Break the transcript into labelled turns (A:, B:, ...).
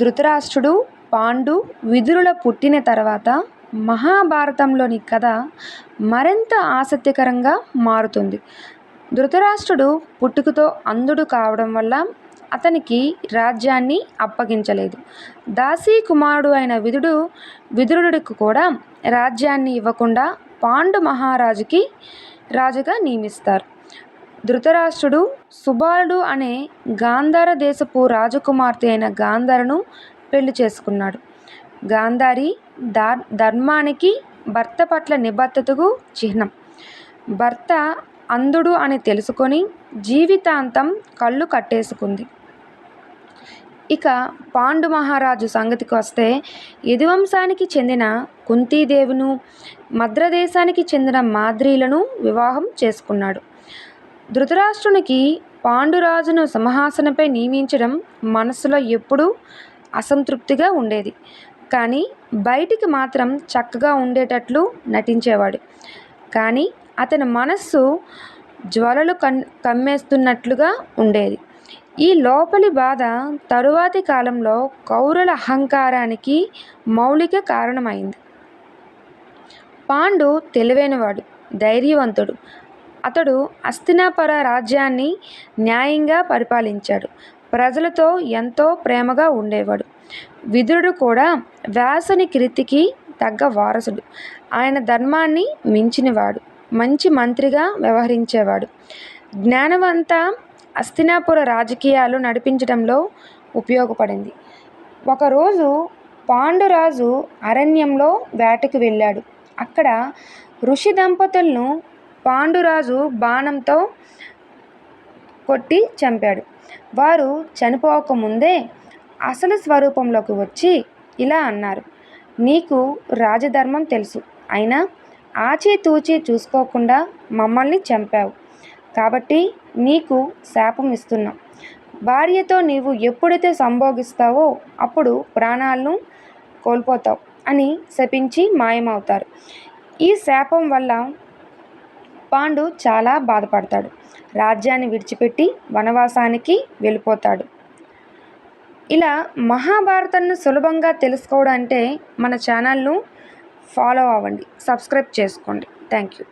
A: ధృతరాష్ట్రుడు పాండు విదురుల పుట్టిన తర్వాత మహాభారతంలోని కథ మరింత ఆసక్తికరంగా మారుతుంది. ధృతరాష్ట్రుడు పుట్టుకతో అంధుడు కావడం వల్ల అతనికి రాజ్యాన్ని అప్పగించలేదు. దాసీ కుమారుడు అయిన విదుడు విదురుడికి కూడా రాజ్యాన్ని ఇవ్వకుండా పాండు మహారాజుకి రాజుగా నియమిస్తారు. ధృతరాష్ట్రుడు సుబాలుడు అనే గాంధార దేశపు రాజకుమార్తె అయిన గాంధారను పెళ్ళి చేసుకున్నాడు. గాంధారి ధర్ ధర్మానికి భర్త పట్ల నిబద్ధతకు చిహ్నం. భర్త అంధుడు అని తెలుసుకొని జీవితాంతం కళ్ళు కట్టేసుకుంది. ఇక పాండు మహారాజు సంగతికి వస్తే యదువంశానికి చెందిన కుంతీదేవును మద్రదేశానికి చెందిన మాద్రీలను వివాహం చేసుకున్నాడు. ధృతరాష్ట్రునికి పాండురాజును సింహాసనంపై నియమించడం మనసులో ఎప్పుడూ అసంతృప్తిగా ఉండేది. కానీ బయటికి మాత్రం చక్కగా ఉండేటట్లు నటించేవాడు. కానీ అతని మనస్సు జ్వలలు కన్ కమ్మేస్తున్నట్లుగా ఉండేది. ఈ లోపలి బాధ తరువాతి కాలంలో కౌరల అహంకారానికి మౌలిక కారణమైంది. పాండు తెలివైనవాడు ధైర్యవంతుడు. అతడు హస్తినాపుర రాజ్యాన్ని న్యాయంగా పరిపాలించాడు. ప్రజలతో ఎంతో ప్రేమగా ఉండేవాడు. విదురుడు కూడా వ్యాసుని కీర్తికి తగ్గ వారసుడు. ఆయన ధర్మాన్ని మించినవాడు. మంచి మంత్రిగా వ్యవహరించేవాడు. జ్ఞానవంత అస్తినాపుర రాజకీయాలు నడిపించడంలో ఉపయోగపడింది. ఒకరోజు పాండురాజు అరణ్యంలో వేటకు వెళ్ళాడు. అక్కడ ఋషి దంపతులను పాండురాజు బాణంతో కొట్టి చంపాడు. వారు చనిపోకముందే అసలు స్వరూపంలోకి వచ్చి ఇలా అన్నారు నీకు రాజధర్మం తెలుసు. అయినా ఆచితూచి చూసుకోకుండా మమ్మల్ని చంపావు. కాబట్టి నీకు శాపం ఇస్తున్నాం. భార్యతో నీవు ఎప్పుడైతే సంభోగిస్తావో అప్పుడు ప్రాణాలను కోల్పోతావు అని శపించి మాయమవుతారు. ఈ శాపం వల్ల పాండు చాలా బాధపడతాడు. రాజ్యాన్ని విడిచిపెట్టి వనవాసానికి వెళ్ళిపోతాడు. ఇలా మహాభారతాన్ని సులభంగా తెలుసుకోవడం అంటే మన ఛానల్ను ఫాలో అవ్వండి సబ్స్క్రైబ్ చేసుకోండి. Thank you